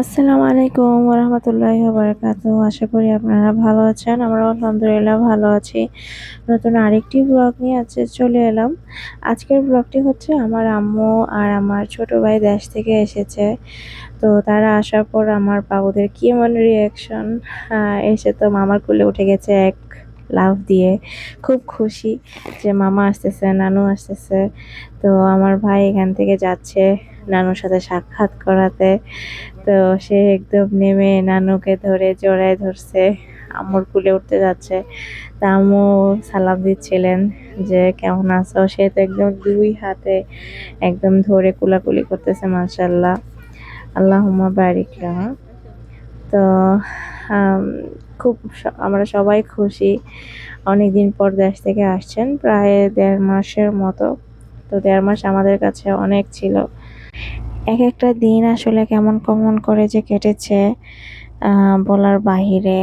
আসসালামু আলাইকুম ওরহমতুল্লাহি বারাকাতু আশা করি আপনারা ভালো আছেন আমরা আলহামদুলিল্লাহ ভালো আছি। নতুন আরেকটি ব্লগ নিয়ে আজকে চলে এলাম। আজকের ব্লগটি হচ্ছে আমার আম্মু আর আমার ছোট ভাই দেশ থেকে এসেছে। তো তারা আসার পর আমার বাবুদের কি এমন রিয়াকশন এসে তো মামার কোলে উঠে গেছে এক লাভ দিয়ে। খুব খুশি যে মামা আসতেছে, নানু আসতেছে। তো আমার ভাই এখান থেকে যাচ্ছে নানুর সাথে সাক্ষাৎ করাতে। তো সে একদম নেমে নানুকে ধরে জড়ায় ধরছে, আম্মুর কুলে উঠতে যাচ্ছে। তা আমু সালাম দিচ্ছিলেন যে, কেমন আছো? সে তো একদম দুই হাতে একদম ধরে কুলাকুলি করতেছে মাশাল্লাহ আল্লাহুম্মা বারিক তো খুব আমরা সবাই খুশি। অনেক দিন পর দেশ থেকে আসছেন, প্রায় দেড় মাসের মতো। তো দেড় মাস আমাদের কাছে অনেক ছিল। এক একটা দিন আসলে কেমন কেমন করে যে কেটেছে বলার বাহিরে।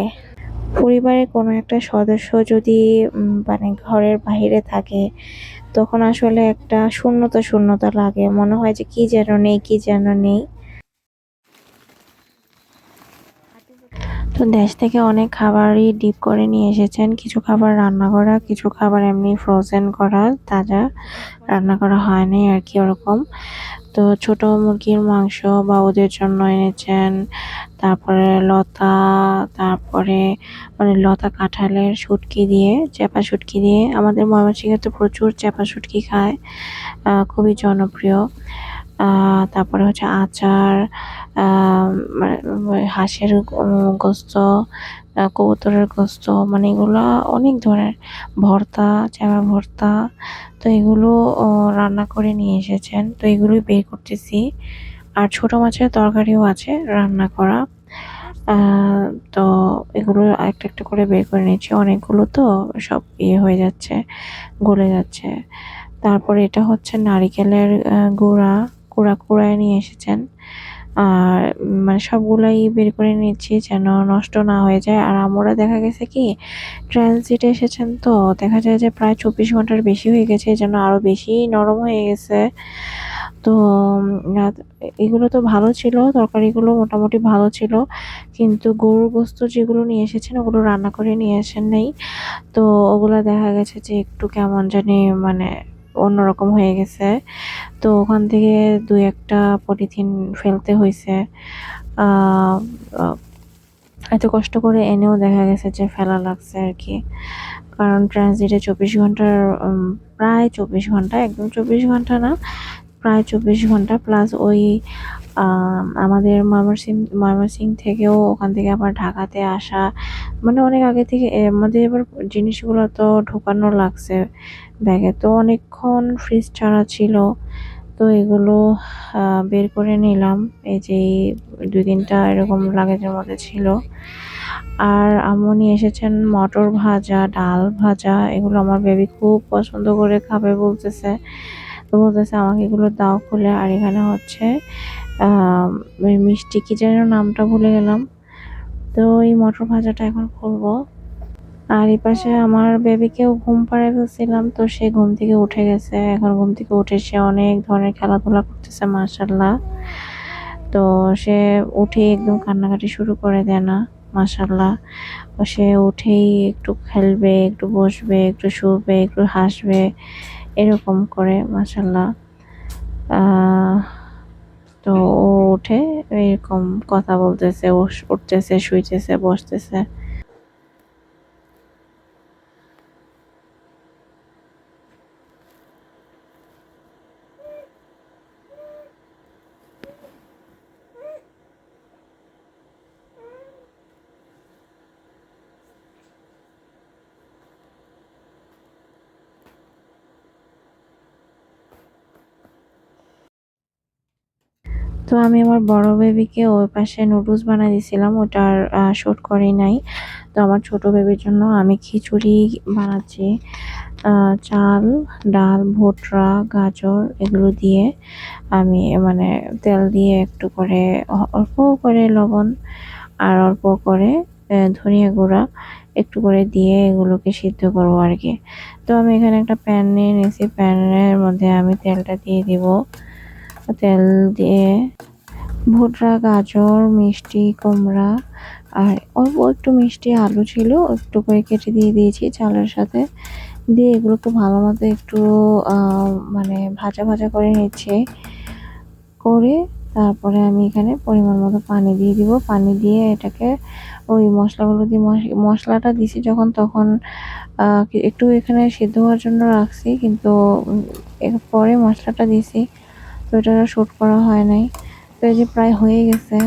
পরিবারের কোনো একটা সদস্য যদি মানে ঘরের বাহিরে থাকে, তখন আসলে একটা শূন্যতা শূন্যতা লাগে। মনে হয় যে কি যেন নেই, কি যেন নেই। তো দেশ থেকে অনেক খাবারই ডিপ করে নিয়ে এসেছেন। কিছু খাবার রান্না করা, কিছু খাবার এমনি ফ্রোজেন করা, তাজা রান্না করা হয়নি আর কি ওরকম। তো ছোট মুরগির মাংস বা ওদের জন্য এনেছেন, তারপরে লতা, তারপরে মানে লতা কাঁঠালের শুটকি দিয়ে চেপা শুটকি দিয়ে। আমাদের ময়মনসিংহে তো প্রচুর চেপা শুটকি খায় খুবই জনপ্রিয়। তারপরে হচ্ছে আচার মানে হাঁসের গোস্ত কবুতরের গোস্ত মানে এগুলো অনেক ধরনের। ভর্তা চাপা ভর্তা, তো এগুলো রান্না করে নিয়ে এসেছেন। তো এগুলোই বের করতেছি। আর ছোট মাছের তরকারিও আছে রান্না করা। তো এগুলো একটা একটা করে বের করে নিয়েছি। অনেকগুলো তো সব ইয়ে হয়ে যাচ্ছে, গলে যাচ্ছে। তারপরে এটা হচ্ছে নারিকেলের গুঁড়া। কুড়া কুড়ায় নিয়ে এসেছেন। আর মানে সবগুলাই বের করে নিচ্ছি যেন নষ্ট না হয়ে যায়। আর আমরা দেখা গেছে কি ট্রানজিটে এসেছেন তো, দেখা যায় যে প্রায় চব্বিশ ঘণ্টার বেশি হয়ে গেছে যেন আরও বেশি নরম হয়ে গেছে। তো এগুলো তো ভালো ছিল, তরকারিগুলো মোটামুটি ভালো ছিল, কিন্তু গরুর গোস্ত যেগুলো নিয়ে এসেছেন, ওগুলো রান্না করে নিয়ে আসেন নাই। তো ওগুলো দেখা গেছে যে একটু কেমন জানি মানে অন্যরকম হয়ে গেছে। তো ওখান থেকে দু একটা পলিথিন ফেলতে হয়েছে এত কষ্ট করে এনেও দেখা গেছে যে ফেলা লাগছে আর কি। কারণ ট্রানজিটে চব্বিশ ঘণ্টার প্রায় চব্বিশ ঘণ্টা, একদম চব্বিশ ঘণ্টা না, প্রায় চব্বিশ ঘণ্টা, প্লাস ওই আমাদের ময়মনসিং ময়মনসিং থেকেও ওখান থেকে আবার ঢাকাতে আসা মানে অনেক আগে থেকে আমাদের এবার জিনিসগুলো তো ঢোকানো লাগছে। ব্যাগে তো অনেকক্ষণ ফ্রিজ ছাড়া ছিল, তো এগুলো বের করে নিলাম। এই যে দুই তিনটা এরকম লাগেজের মধ্যে ছিল। আর আম্মু নিয়ে এসেছেন মটর ভাজা, ডাল ভাজা, এগুলো আমার বেবি খুব পছন্দ করে খাবে বলতেছে। তো বলতেছে আমাকে এগুলো দাও খুলে, আর এখানে হচ্ছে মিষ্টি কি যেন নামটা ভুলে গেলাম। তো এই মটর ভাজাটা এখন খুলবো আর এই পাশে আমার বেবিকেও ঘুম পাড়ায় ফেলছিলাম, তো সে ঘুম থেকে উঠে গেছে। এখন ঘুম থেকে উঠে সে অনেক ধরনের খেলাধুলা করতেছে মার্শাল্লাহ তো সে উঠে একদম কান্নাকাটি শুরু করে দেয় না মাসাল্লাহ সে উঠেই একটু খেলবে, একটু বসবে, একটু শুবে, একটু হাসবে, এরকম করে মাসাল্লাহ তো ও উঠে এরকম কথা বলতেছে উঠতেছে শুইতেছে বসতেছে। তো আমি আমার বড় বেবিকে ওই পাশে নুডলস বানিয়ে দিয়েছিলাম ওটার শ্যুট করি নাই। তো আমার ছোট বেবির জন্য আমি খিচুড়ি বানাচ্ছি। চাল, ডাল ভোটরা গাজর এগুলো দিয়ে আমি মানে তেল দিয়ে একটু করে, অল্প করে লবণ আর অল্প করে ধনিয়া গুঁড়া একটু করে দিয়ে এগুলোকে সিদ্ধ করব আর কি। তো আমি এখানে একটা প্যান নিয়ে নিয়েছি প্যানের মধ্যে আমি তেলটা দিয়ে দিব। তেল দিয়ে ভুট্রা গাজর, মিষ্টি, কুমড়া, আর অল্প একটু মিষ্টি আলু ছিল, একটু করে কেটে দিয়ে দিয়েছি চালের সাথে। দিয়ে এগুলোকে ভালো মতো একটু মানে ভাজা ভাজা করে নিচ্ছে। করে তারপরে আমি এখানে পরিমাণ মতো পানি দিয়ে দিব। পানি দিয়ে এটাকে ওই মশলাগুলো দিয়ে মশলাটা দিছি যখন, তখন একটু এখানে সিদ্ধ হওয়ার জন্য রাখছি, কিন্তু পরে মশলাটা দিছি। তো এটা শ্যুট করা হয় নাই। তো এই যে প্রায় হয়ে গেছে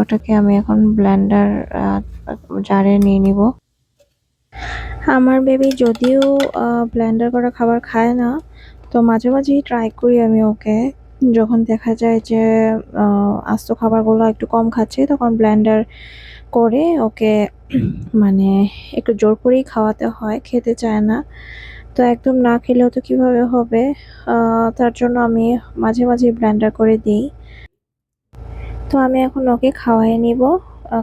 ওটাকে আমি এখন ব্লেন্ডার জারে নিয়ে নিব। আমার বেবি যদিও ব্লেন্ডার করা খাবার খায় না, তো মাঝে মাঝেই ট্রাই করি আমি ওকে। যখন দেখা যায় যে আস্ত খাবারগুলো একটু কম খাচ্ছে, তখন ব্লেন্ডার করে ওকে মানে একটু জোর করেই খাওয়াতে হয়, খেতে চায় না। তো একদম না খেলেও তো কীভাবে হবে? তার জন্য আমি মাঝে মাঝে ব্লেন্ডার করে দিই। তো আমি এখন ওকে খাওয়াই নিব।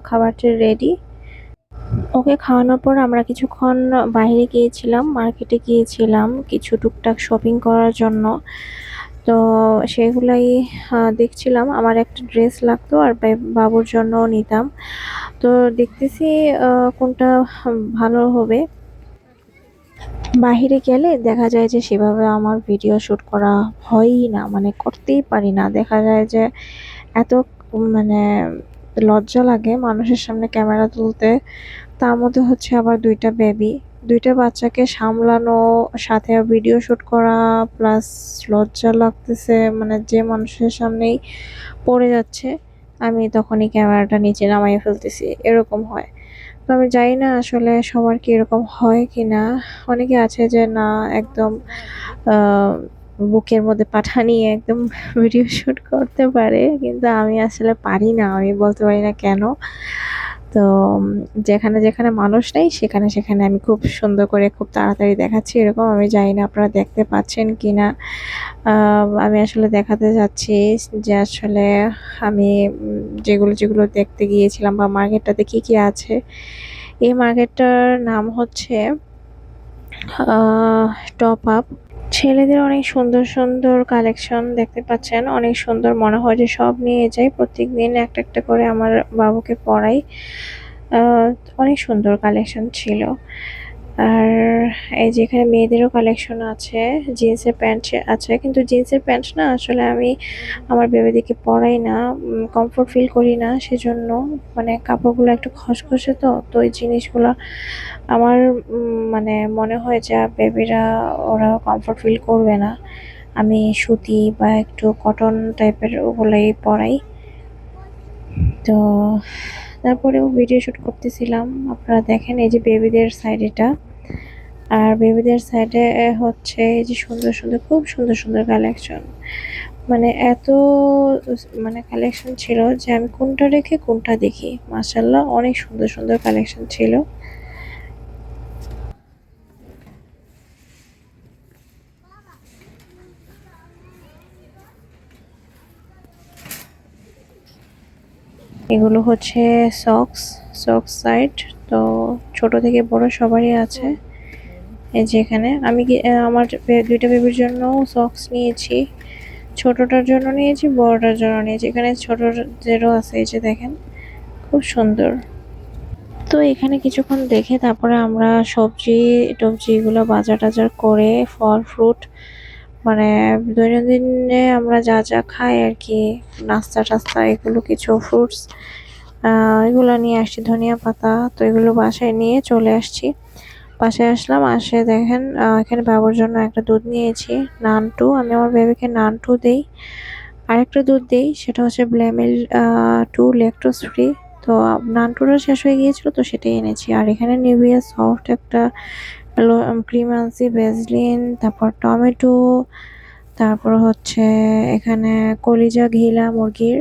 খাবারটা রেডি ওকে খাওয়ানোর পর আমরা কিছুক্ষণ বাইরে গিয়েছিলাম মার্কেটে গিয়েছিলাম, কিছু টুকটাক শপিং করার জন্য। তো সেগুলাই দেখছিলাম। আমার একটা ড্রেস লাগতো আর বাবুর জন্য নিতাম। তো দেখতেছি কোনটা ভালো হবে। বাহিরে গেলে দেখা যায় যে সেভাবে আমার ভিডিও শ্যুট করা হয়ই না মানে করতেই পারি না। দেখা যায় যে এত মানে লজ্জা লাগে মানুষের সামনে ক্যামেরা তুলতে। তার মধ্যে হচ্ছে আবার দুইটা বেবি দুইটা বাচ্চাকে সামলানো, সাথে ভিডিও শ্যুট করা প্লাস লজ্জা লাগতেছে মানে যে মানুষের সামনেই পড়ে যাচ্ছে, আমি তখনই ক্যামেরাটা নিচে নামাইয়ে ফেলতেছি। এরকম হয়। আমি জানি না আসলে সবার কি এরকম হয় কি না অনেকে আছে যে না, একদম বুকের মধ্যে পাঠা নিয়ে একদম ভিডিও শ্যুট করতে পারে, কিন্তু আমি আসলে পারি না, আমি বলতে পারি না কেন। তো যেখানে যেখানে মানুষ নেই, সেখানে সেখানে আমি খুব সুন্দর করে খুব তাড়াতাড়ি দেখাচ্ছি। এরকম আমি জানি না আপনারা দেখতে পাচ্ছেন কি না আমি আসলে দেখাতে যাচ্ছি যে আসলে আমি যেগুলো যেগুলো দেখতে গিয়েছিলাম বা মার্কেটটাতে কী কী আছে। এই মার্কেটটার নাম হচ্ছে টপ আপ। ছেলেদের অনেক সুন্দর সুন্দর কালেকশন দেখতে পাচ্ছেন। অনেক সুন্দর মনে হয় যে সব নিয়ে যাই। প্রত্যেকদিন একটা একটা করে আমার বাবুকে পড়াই। অনেক সুন্দর কালেকশন ছিল। আর এই যে এখানে মেয়েদেরও কালেকশন আছে জিন্সের প্যান্ট আছে, কিন্তু জিন্সের প্যান্ট না আসলে আমি আমার বেবিদিকে পরাই না কমফোর্ট ফিল করি না, সেজন্য মানে কাপড়গুলো একটু খসখসে তো তো ওই জিনিসগুলো আমার মানে মনে হয় যে বেবিরা ওরা কমফোর্ট ফিল করবে না। আমি সুতি বা একটু কটন টাইপের ওগুলোই পরাই। তো তারপরেও ভিডিও শ্যুট করতেছিলাম। আপনারা দেখেন এই যে বেবিদের সাইড এটা। আর বেবিদের সাইডে হচ্ছে এই যে সুন্দর সুন্দর, খুব সুন্দর সুন্দর কালেকশন মানে এত মানে কালেকশন ছিল যে আমি কোনটা রেখে কোনটা দেখি। মাসাল্লাহ অনেক সুন্দর সুন্দর কালেকশন ছিল। এগুলো হচ্ছে সক্স সক্স সাইড তো ছোট থেকে বড় সবারই আছে। এই যে এখানে আমি আমার দুইটা বেবির জন্য সক্স নিয়েছি। ছোটটার জন্য নিয়েছি, বড়টার জন্য নিয়েছি। এখানে ছোটদেরও আছে, এই যে দেখেন, খুব সুন্দর। তো এখানে কিছুক্ষণ দেখে তারপরে আমরা সবজি টবজি এগুলো বাজার টাজার করে, ফল ফ্রুট মানে দৈনন্দিনে আমরা যা যা খাই আর কি, নাস্তা টাস্তা, এগুলো কিছু ফ্রুটস এগুলো নিয়ে আসছি, ধনিয়া পাতা, তো এগুলো বাসায় নিয়ে চলে আসছি। বাসায় আসলাম, আসে দেখেন এখানে বাবুর জন্য একটা দুধ নিয়েছি, নানটু। আমি আমার বেবিকে নানটু দিই। আরেকটা দুধ দিই, সেটা হচ্ছে ব্ল্যামিল টু ল্যাকটোস ফ্রি তো নানটুটা শেষ হয়ে গিয়েছিল তো সেটাই এনেছি। আর এখানে নিভিয়া সফট একটা ক্রিম ভেজলিন, তারপর টমেটো, তারপর হচ্ছে এখানে কলিজা ঘিলা মুরগির।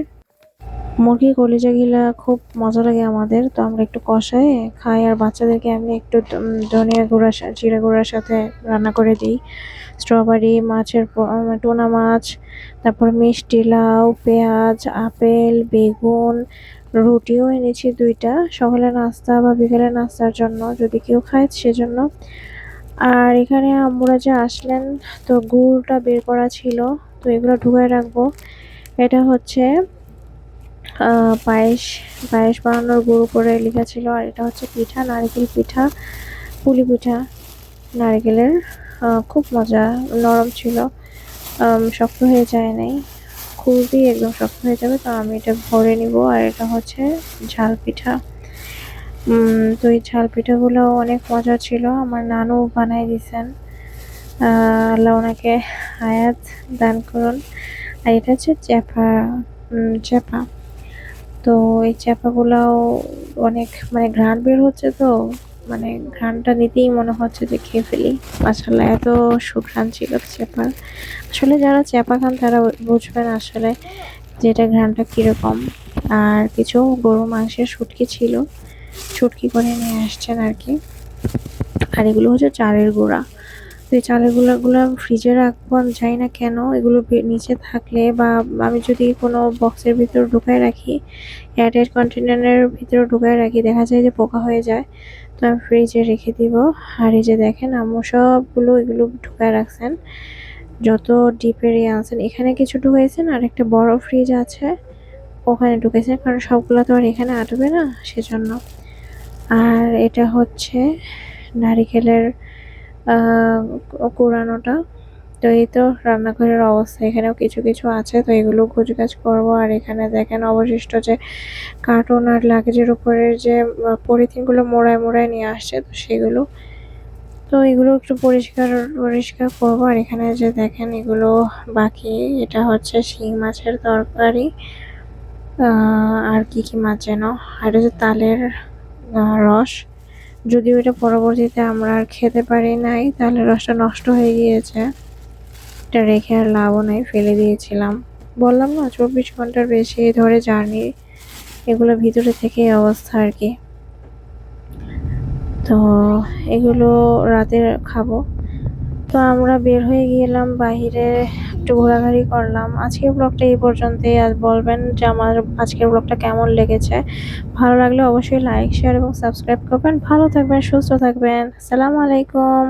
মুরগি কলিজা ঘিলা খুব মজা লাগে আমাদের, তো আমরা একটু কষাই, খাই, আর বাচ্চাদেরকে আমি একটু ধনিয়া গুঁড়া জিরা গুঁড়ার সাথে রান্না করে দিই। স্ট্রবেরি, মাছের টোনা মাছ, তারপর মিষ্টি, লাউ, পেঁয়াজ, আপেল, বেগুন রুটিও এনেছি দুইটা, সকালে নাস্তা বা বিকেলে নাস্তার জন্য, যদি কেউ খায় সেজন্য। আর এখানে আমরা যে আসলেন, তো গুড়টা বের করা ছিল, তো এগুলো ঢুকায় রাখব। এটা হচ্ছে পায়েস পায়েস বানানোর গুঁড়ো করে লেখা ছিল, আর এটা হচ্ছে পিঠা, নারকেল পিঠা, পুলি পিঠা, নারকেলের খুব মজা, নরম ছিল। শক্ত হয়ে যায় নাই। খুবই একদম শক্ত হয়ে যাবে, তো আমি এটা ভরে নিব। আর এটা হচ্ছে ঝাল পিঠা। তো এই ঝাল পিঠাগুলো অনেক মজা ছিল। আমার নানু বানাই দিয়েছেন আল্লাহ ওনাকে হায়াত দান করুন। আর এটা হচ্ছে চ্যাপা চ্যাপা। তো এই চ্যাপাগুলাও অনেক মানে ঘ্রাণ বের হচ্ছে তো। মানে ঘ্রাণটা নিতেই মনে হচ্ছে যে খেয়ে ফেলি। মাসাল্লা এত সুঘ্রাণ ছিল চেপা আসলে যারা চেপা খান তারা বুঝবেন আসলে যে এটা ঘ্রাণটা কীরকম। আর কিছু গরু মাংসের শুটকি ছিল, শুটকি করে নিয়ে আসছেন আর কি। আর এগুলো হচ্ছে চালের গুঁড়া। তো এই চালের ফ্রিজে রাখব, আমি জানি না কেন, এগুলো নিচে থাকলে বা আমি যদি কোনো বক্সের ভিতর ঢুকায় রাখি এয়ারটাইট কন্টেনারের ভিতরে ঢুকায় রাখি, দেখা যায় যে পোকা হয়ে যায়, তো আমি ফ্রিজে রেখে দিব। আর এই যে দেখেন, আম্মু সবগুলো এগুলো ঢুকায় রাখছেন, যত ডিপের ইয়ে আছেন এখানে কিছু ঢুকাইছেন, আর একটা বড় ফ্রিজ আছে, ওখানে ঢুকেছেন কারণ সবগুলো তো আর এখানে আটবে না, সেজন্য। আর এটা হচ্ছে নারিকেলের কুড়ানোটা তো এই তো রান্নাঘরের অবস্থা, এখানেও কিছু কিছু আছে, তো এগুলো গুছগাছ করব। আর এখানে দেখেন অবশিষ্ট যে কার্টুন আর লাগেজের উপরের যে পলিথিনগুলো মোড়ায় মোড়ায় নিয়ে আসছে, তো সেগুলো। তো এগুলো একটু পরিষ্কার পরিষ্কার করব। আর এখানে যে দেখেন এগুলো বাকি, এটা হচ্ছে শিং মাছের তরকারি। আর কি কি মাছ যেন, আর হচ্ছে তালের রস। যদিও এটা পরবর্তীতে আমরা আর খেতে পারি নাই, তাহলে রসটা নষ্ট হয়ে গিয়েছে। এটা রেখে আর লাভও নাই, ফেলে দিয়েছিলাম। বললাম না, চব্বিশ ঘণ্টার বেশি ধরে জার্নি, এগুলো ভিতরে থেকে অবস্থা আর কি। তো এগুলো রাতে খাব। তো আমরা বের হয়ে গেলাম বাইরে একটু ঘোরাঘুরি করলাম। আজকের ব্লগটা এই পর্যন্তই। আর বলবেন যে আমার আজকের ব্লগটা কেমন লেগেছে। ভালো লাগলে অবশ্যই লাইক শেয়ার এবং সাবস্ক্রাইব করবেন। ভালো থাকবেন, সুস্থ থাকবেন। সালাম আলাইকুম।